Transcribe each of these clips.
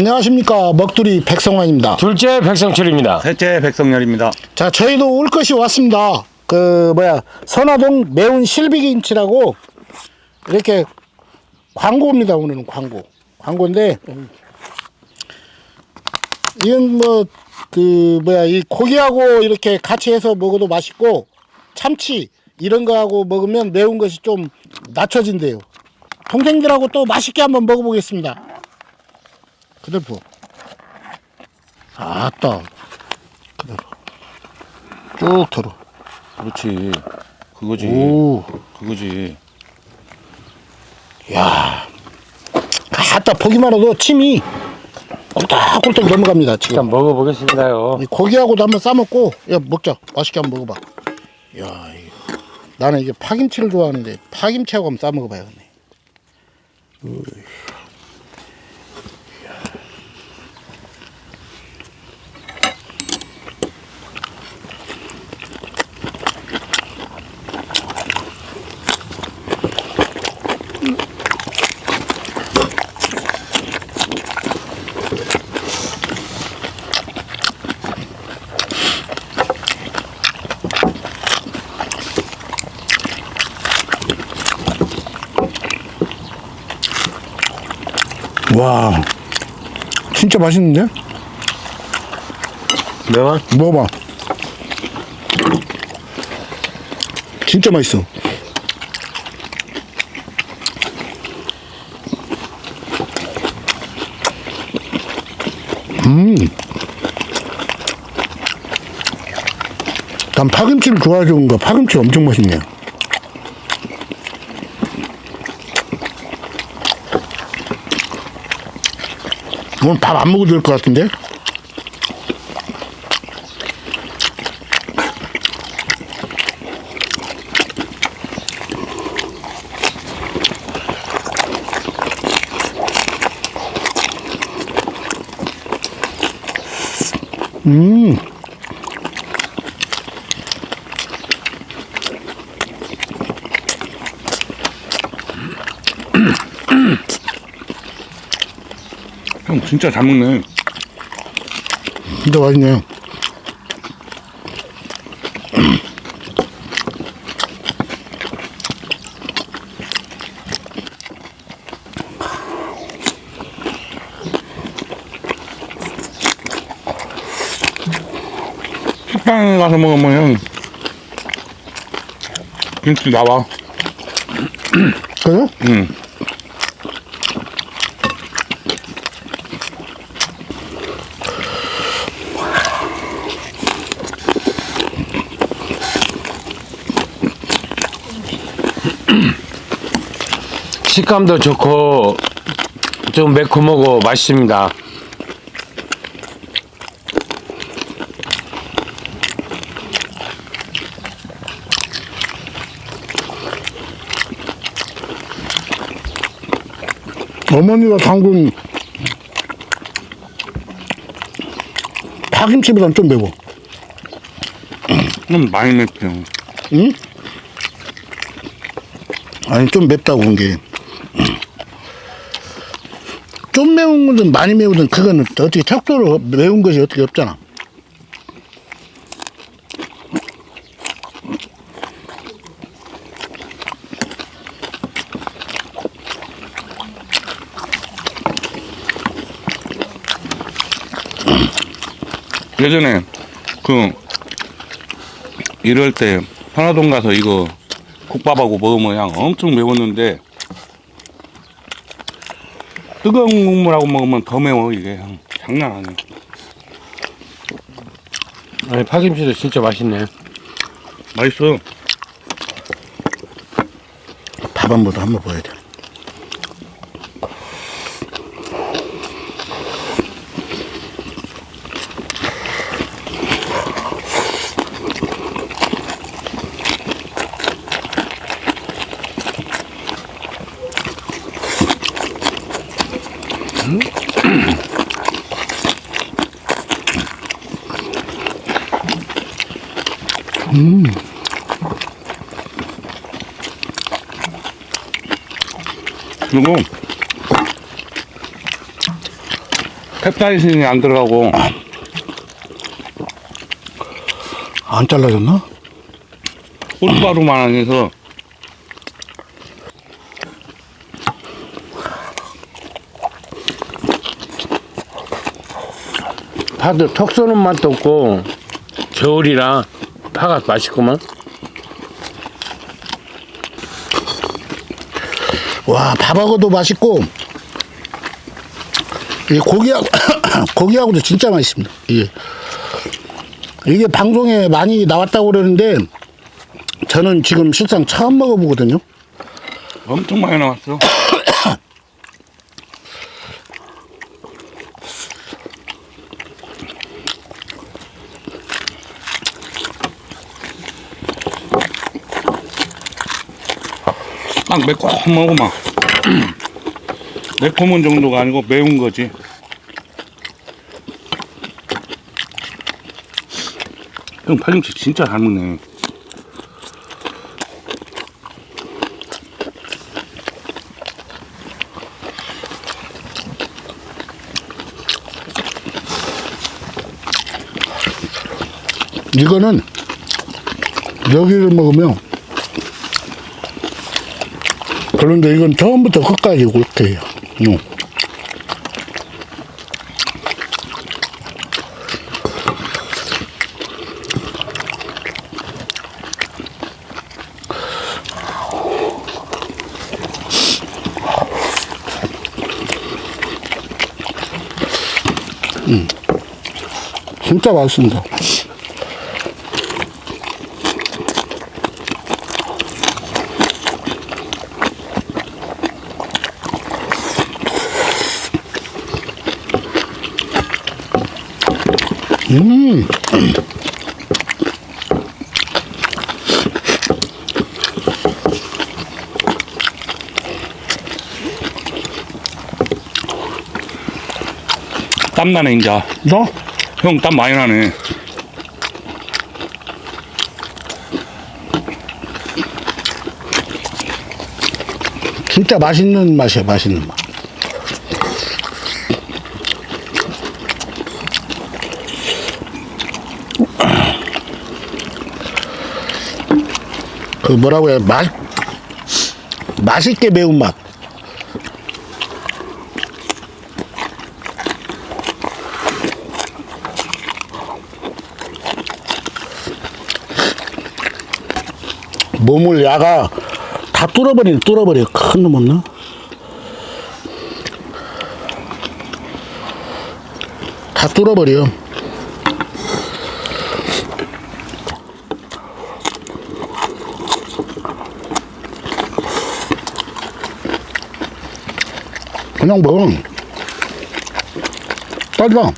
안녕하십니까 먹두리 백성환입니다. 둘째 백성철입니다. 셋째 백성열입니다. 자 저희도 올 것이 왔습니다. 그 뭐야 선화동 매운 실비김치라고 이렇게 광고입니다. 오늘은 광고 광고인데 이건 뭐 그 뭐야 이 고기하고 이렇게 같이 해서 먹어도 맛있고 참치 이런 거하고 먹으면 매운 것이 좀 낮춰진대요. 동생들하고 또 맛있게 한번 먹어보겠습니다. 그대로 아따 그대로 쭉 털어. 그렇지. 그거지. 오, 그거지. 야, 아따 보기만 해도 침이 꿀떡꿀떡 넘어갑니다 지금. 일단 먹어보겠습니다요. 이 고기하고도 한번 싸먹고, 야 먹자. 맛있게 한번 먹어봐. 야, 이거. 나는 이게 파김치를 좋아하는데 파김치하고 한번 싸먹어봐야겠네. 으이. 와, 진짜 맛있는데? 매워? 먹어봐. 진짜 맛있어. 음. 난 파김치를 좋아해서 그런가 파김치 엄청 맛있네. 오늘 밥 안 먹어도 될 것 같은데? 음. 형 진짜 잘 먹네. 진짜 맛있네. 식당에 가서 먹으면 형 김치 나와. 그래? 응. 식감도 좋고 좀 매콤하고 맛있습니다. 어머니가 담근 파김치보단 좀 매워. 좀 많이 맵죠. 응? 아니 좀 맵다고 한 게. 좀 매운 거든 많이 매우든 그거는 어떻게 척도로 매운 것이 어떻게 없잖아. 예전에 그 이럴 때 편화동 가서 이거 국밥하고 먹으면 그냥 엄청 매웠는데 뜨거운 국물하고 먹으면 더 매워 이게 형. 장난 아니야. 아니 파김치도 진짜 맛있네. 맛있어. 밥 한 번 더 한번 봐야 돼. 그리고 캡사이신이 안 들어가고 안 잘라졌나? 꿀가루만 해서 파도 턱 쏘는 맛도 없고 겨울이라 파가 맛있구만. 와, 밥하고도 맛있고, 이 고기하고, 고기하고도 진짜 맛있습니다. 이게. 이게 방송에 많이 나왔다고 그러는데, 저는 지금 실상 처음 먹어보거든요. 엄청 많이 나왔어. 막 매콤하고 막 매콤한 정도가 아니고 매운 거지. 형 파김치 진짜 잘 먹네. 이거는 여기를 먹으면 그런데 이건 처음부터 끝까지 해요. 응. 음. 진짜 맛있습니다. 음. 땀 나네 인자. 너? 형 땀 많이 나네. 진짜 맛있는 맛이야, 맛있는 맛. 그 뭐라고 해야 맛 맛있게 매운 맛. 몸을 야가 다 뚫어버리네, 뚫어버려. 큰 놈은 나. 다 뚫어버려. 그냥 먹어. 딸다.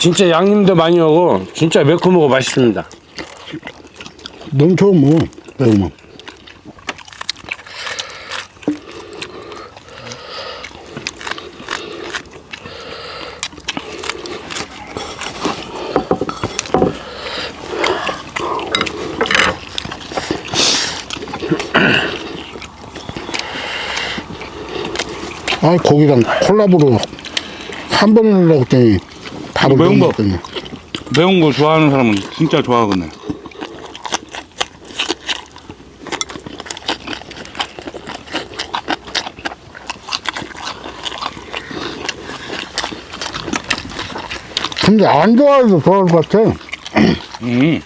진짜 양념도 많이 오고 진짜 매콤하고 맛있습니다. 너무 좋아, 뭐. 매우면. 아, 고기랑 콜라보로 한 번을 하려고 했더니 밥을 매운 거. 먹더니. 매운 거 좋아하는 사람은 진짜 좋아하겠네. 근데 안 좋아해도 좋아할 것 같아. 음.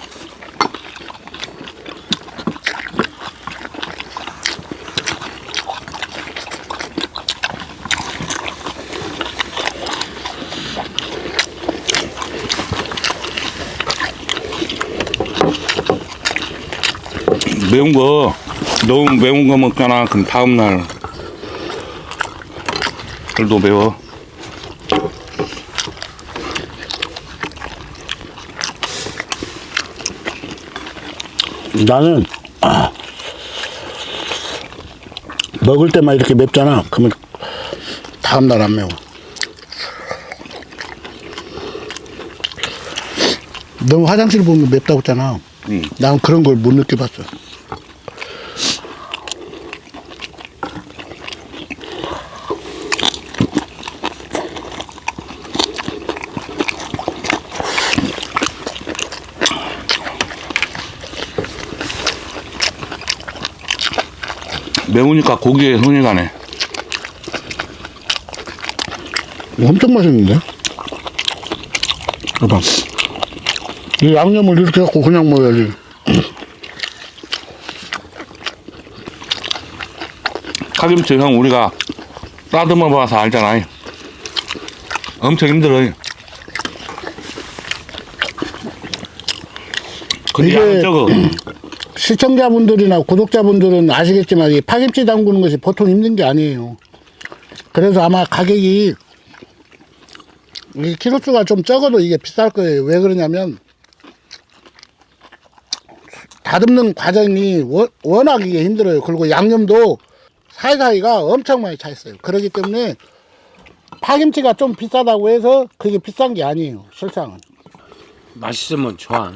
매운 거 너무 매운 거 먹잖아. 그럼 다음 날또 매워. 나는 아, 먹을 때만 이렇게 맵잖아. 그러면 다음 날 안 매워. 너 화장실 보면 맵다고 했잖아. 응. 난 그런 걸 못 느껴봤어. 매우니까 고기에 손이 가네. 엄청 맛있는데? 봐봐. 이 양념을 이렇게 갖고 그냥 먹어야지. 파김치 형 우리가 따듬어 봐서 알잖아. 엄청 힘들어. 근데 이게- 적어. 시청자분들이나 구독자분들은 아시겠지만 이 파김치 담그는 것이 보통 힘든 게 아니에요. 그래서 아마 가격이 이 키로수가 좀 적어도 이게 비쌀 거예요. 왜 그러냐면 다듬는 과정이 워- 워낙 이게 힘들어요. 그리고 양념도 사이사이가 엄청 많이 차 있어요. 그렇기 때문에 파김치가 좀 비싸다고 해서 그게 비싼 게 아니에요. 실상은. 맛있으면 좋아.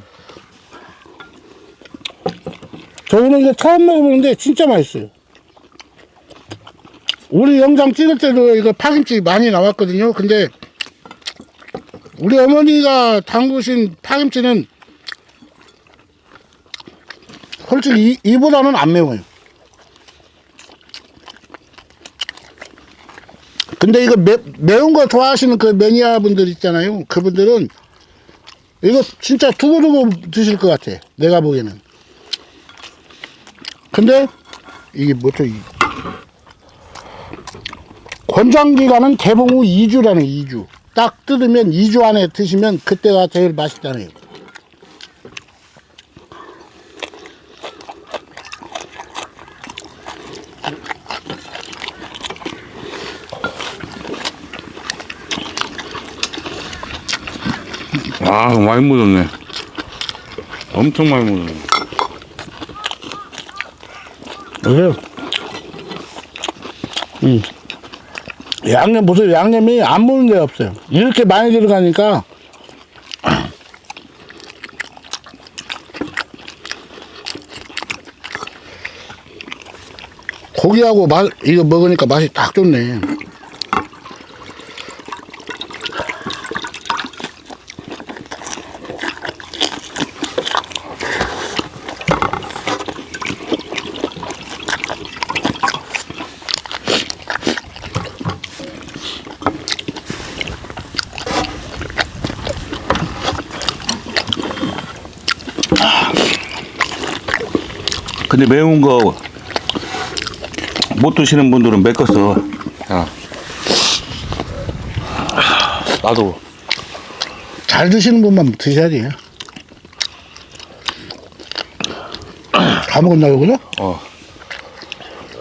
저는 이거 처음 먹어보는데 진짜 맛있어요. 우리 영상 찍을 때도 이거 파김치 많이 나왔거든요. 근데 우리 어머니가 담그신 파김치는 솔직히 이, 이보다는 안 매워요. 근데 이거 매, 매운 거 좋아하시는 그 매니아 분들 있잖아요. 그분들은 이거 진짜 두고두고 드실 것 같아. 내가 보기에는. 근데 이게 뭐죠? 이 권장 기간은 개봉 후 2주라는 2주. 딱 뜯으면 2주 안에 드시면 그때가 제일 맛있다네요. 아 많이 묻었네. 엄청 많이 묻었네. 그래요. 음. 양념 무슨 양념이 안 묻는 데 없어요. 이렇게 많이 들어가니까 고기하고 맛 이거 먹으니까 맛이 딱 좋네. 근데 매운 거 못 드시는 분들은 맵겠어. 야. 나도 잘 드시는 분만 드셔야지. 다 먹었나요, 그죠? 어.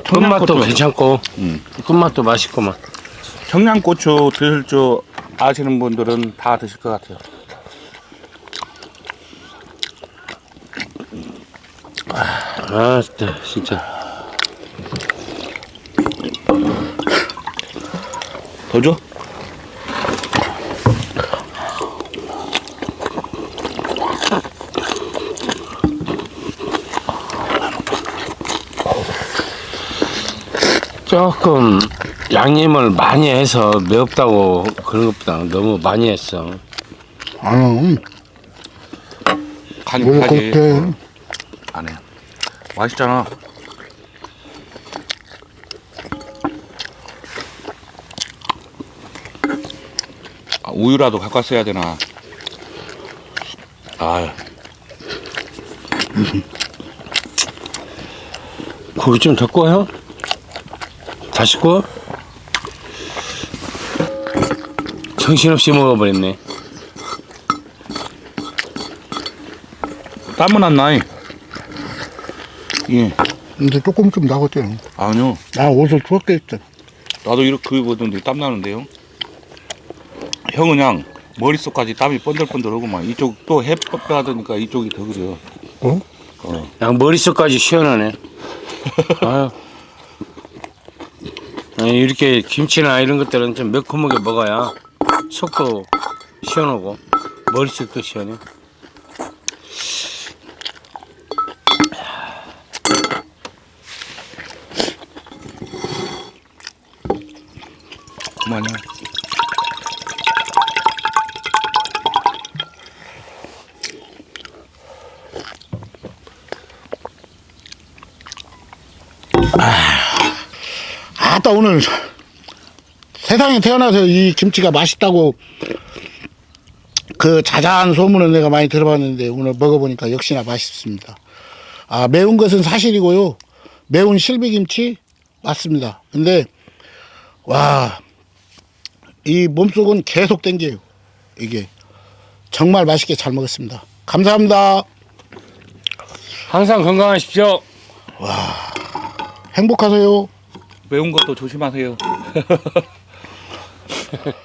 끝맛도 청양고추. 괜찮고, 음. 끝맛도 맛있고만. 청양고추 드실 줄 아시는 분들은 다 드실 것 같아요. 아, 진짜, 진짜. 더 줘? 조금 양념을 많이 해서 매웠다고 그런 것보다 너무 많이 했어. 아, 간이 왜 가지. 그렇게. 안 해. 맛있잖아. 아, 우유라도 갖고 왔어야 되나. 아, 고기 좀 더 구워요? 다시 구워? 정신없이 먹어버렸네. 땀은 안 나이. 예. 근데 조금 좀 나갔대요. 아니요. 아, 옷을 추웠게 했죠. 나도 이렇게 입었는데 땀 나는데요. 형 그냥 머릿속까지 땀이 번들번들하고만 이쪽 또 햇볕 받으니까 이쪽이 더 그래요. 어? 어. 그냥 머릿속까지 시원하네. 아유. 아니, 이렇게 김치나 이런 것들은 좀 매콤하게 먹어야 속도 시원하고 머릿속도 시원해. 그만해. 고맙다 오늘 세상에 태어나서 이 김치가 맛있다고 그 자자한 소문은 내가 많이 들어봤는데 오늘 먹어보니까 역시나 맛있습니다. 아 매운 것은 사실이고요. 매운 실비김치 맞습니다. 근데 와 이 몸속은 계속 땡겨요. 이게 정말 맛있게 잘 먹었습니다. 감사합니다. 항상 건강하십시오. 행복하세요. 매운 것도 조심하세요.